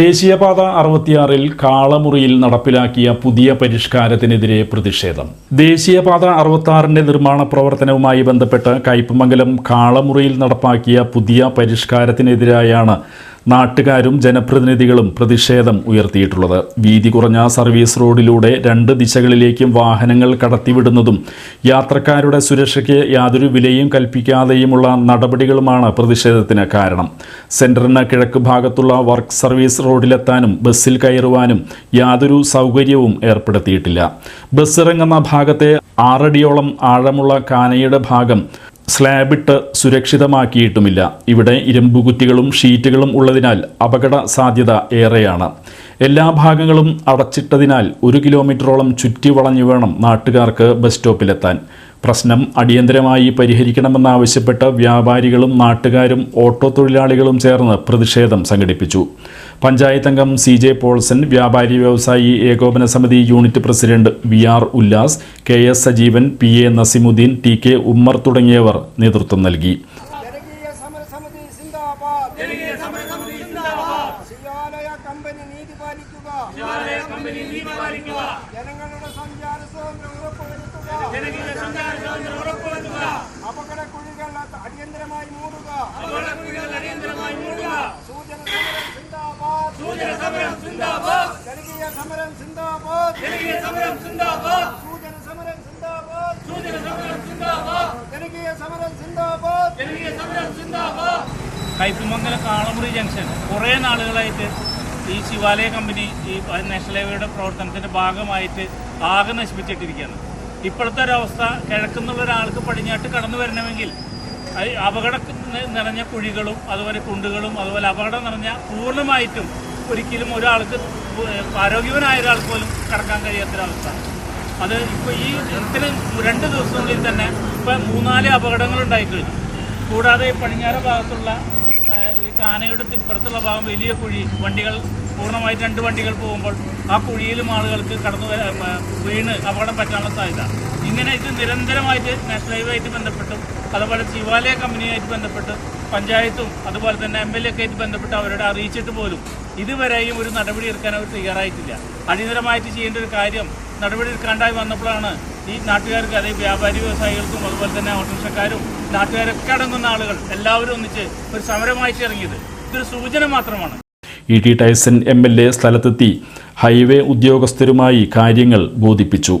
ദേശീയപാത അറുപത്തിയാറിൽ കാളമുറിയിൽ നടപ്പിലാക്കിയ പുതിയ പരിഷ്കാരത്തിനെതിരെ പ്രതിഷേധം. ദേശീയപാത അറുപത്തിയാറിന്റെ നിർമ്മാണ പ്രവർത്തനവുമായി ബന്ധപ്പെട്ട് കയ്പമംഗലം കാളമുറിയിൽ നടപ്പാക്കിയ പുതിയ പരിഷ്കാരത്തിനെതിരായാണ് നാട്ടുകാരും ജനപ്രതിനിധികളും പ്രതിഷേധം ഉയർത്തിയിട്ടുള്ളത്. വീതി കുറഞ്ഞ സർവീസ് റോഡിലൂടെ രണ്ട് ദിശകളിലേക്കും വാഹനങ്ങൾ കടത്തിവിടുന്നതും യാത്രക്കാരുടെ സുരക്ഷയ്ക്ക് യാതൊരു വിലയും കൽപ്പിക്കാതെയുമുള്ള നടപടികളുമാണ് പ്രതിഷേധത്തിന് കാരണം. സെന്ററിന് കിഴക്ക് ഭാഗത്തുള്ള വർക്ക് സർവീസ് റോഡിലെത്താനും ബസ്സിൽ കയറുവാനും യാതൊരു സൗകര്യവും ഏർപ്പെടുത്തിയിട്ടില്ല. ബസ് ഇറങ്ങുന്ന ഭാഗത്തെ ആറടിയോളം ആഴമുള്ള കാനയുടെ ഭാഗം സ്ലാബിട്ട് സുരക്ഷിതമാക്കിയിട്ടുമില്ല. ഇവിടെ ഇരുമ്പുകുറ്റികളും ഷീറ്റുകളും ഉള്ളതിനാൽ അപകട സാധ്യത ഏറെയാണ്. എല്ലാ ഭാഗങ്ങളും അടച്ചിട്ടതിനാൽ ഒരു കിലോമീറ്ററോളം ചുറ്റി വളഞ്ഞു വേണം നാട്ടുകാർക്ക് ബസ് സ്റ്റോപ്പിലെത്താൻ. പ്രശ്നം അടിയന്തരമായി പരിഹരിക്കണമെന്നാവശ്യപ്പെട്ട് വ്യാപാരികളും നാട്ടുകാരും ഓട്ടോ തൊഴിലാളികളും ചേർന്ന് പ്രതിഷേധം സംഘടിപ്പിച്ചു. പഞ്ചായത്ത് അംഗം സി ജെ പോൾസൺ വ്യാപാരി വ്യവസായി ഏകോപന സമിതി unit president V R Ullas K S Sajeevan P A Nasimuddin T K Ummer തുടങ്ങിയവർ നേതൃത്വം നൽകി. ജനകീയ സമരസമിതി സിന്ദാബാദ്. ജനകീയ സമരസമിതി സിന്ദാബാദ്. ശിവാലയ കമ്പനി നീതി പാലിക്കുക. ശിവാലയ കമ്പനി നീതി പാലിക്കുക. ജനങ്ങളുടെ സഞ്ചാര സ്വാതന്ത്ര്യം ഉറപ്പുവരുത്തുക. ജനങ്ങളുടെ സഞ്ചാര സ്വാതന്ത്ര്യം ഉറപ്പുവരുത്തുക. അപകട കുഴികൾ അടിയന്തരമായി മൂടുക. അപകട കുഴികൾ അടിയന്തരമായി മൂടുക. സൂചന സമരം സിന്ദാബാദ്. ജനകീയ സമരം സിന്ദാബാദ്. ജനകീയ സമരം സിന്ദാബാദ്. സൂചന സമരം സിന്ദാബാദ്. സൂചന സമരം സിന്ദാബാദ്. ജനകീയ സമരം സിന്ദാബാദ്. ജനകീയ സമരം സിന്ദാബാദ്. കയ്പമംഗലം കാളമുറി ജംഗ്ഷൻ. കുറേ നാളുകളായിട്ട് ഈ ശിവാലയ കമ്പനി ഈ നാഷണൽ ഹൈവേയുടെ പ്രവർത്തനത്തിന്റെ ഭാഗമായിട്ട് ആകെ നശിപ്പിച്ചിട്ടിരിക്കുകയാണ്. ഇപ്പോഴത്തെ ഒരവസ്ഥ കിഴക്കുന്നുള്ള ഒരാൾക്ക് പടിഞ്ഞാട്ട് കടന്നു വരണമെങ്കിൽ അത് അപകട നിറഞ്ഞ കുഴികളും അതുപോലെ കുണ്ടുകളും അതുപോലെ അപകടം നിറഞ്ഞ പൂർണമായിട്ടും ഒരിക്കലും ഒരാൾക്ക് ആരോഗ്യവനായ ഒരാൾക്ക് പോലും കടക്കാൻ കഴിയാത്തൊരവസ്ഥ അത് ഇപ്പോൾ ഈ ഇത്തരം രണ്ട് ദിവസങ്ങളിൽ തന്നെ ഇപ്പം മൂന്നാൽ അപകടങ്ങൾ ഉണ്ടായിക്കഴിഞ്ഞു കൂടാതെ പടിഞ്ഞാറ് ഭാഗത്തുള്ള ഈ കാനയുടെ ഇപ്പുറത്തുള്ള ഭാഗം വലിയ കുഴി. വണ്ടികൾ പൂർണമായിട്ട് രണ്ട് വണ്ടികൾ പോകുമ്പോൾ ആ കുഴിയിലും ആളുകൾക്ക് കടന്നു വീണ് അപകടം പറ്റാനുള്ള സാധ്യത. ഇങ്ങനെ ഇത് നിരന്തരമായിട്ട് നാഷണൽ ഹൈവേ ആയിട്ട് ബന്ധപ്പെട്ടും അതുപോലെ ശിവാലയ കമ്പനിയായിട്ട് ബന്ധപ്പെട്ട് പഞ്ചായത്തും അതുപോലെ തന്നെ എം എൽ എ ഒക്കെ ബന്ധപ്പെട്ട് അവരോട് അറിയിച്ചിട്ട് പോലും ഇതുവരെയും ഒരു നടപടി എടുക്കാൻ അവർ തയ്യാറായിട്ടില്ല. അടിയന്തരമായിട്ട് ചെയ്യേണ്ട ഒരു കാര്യം നടപടി എടുക്കാണ്ടായി വന്നപ്പോഴാണ് ഈ നാട്ടുകാർക്ക് അതേ വ്യാപാരി വ്യവസായികൾക്കും അതുപോലെ തന്നെ ഓട്ടോറിക്ഷക്കാരും നാട്ടുകാരൊക്കെ അടങ്ങുന്ന ആളുകൾ എല്ലാവരും ഒന്നിച്ച് ഒരു സമരമായിട്ട് ഇറങ്ങിയത്. ഇതൊരു സൂചന മാത്രമാണ്. E T Tyson M L A സ്ഥലത്തെത്തി. ഹൈവേ ഉദ്യോഗസ്ഥരുമായി കാര്യങ്ങൾ ബോധിപ്പിച്ചു.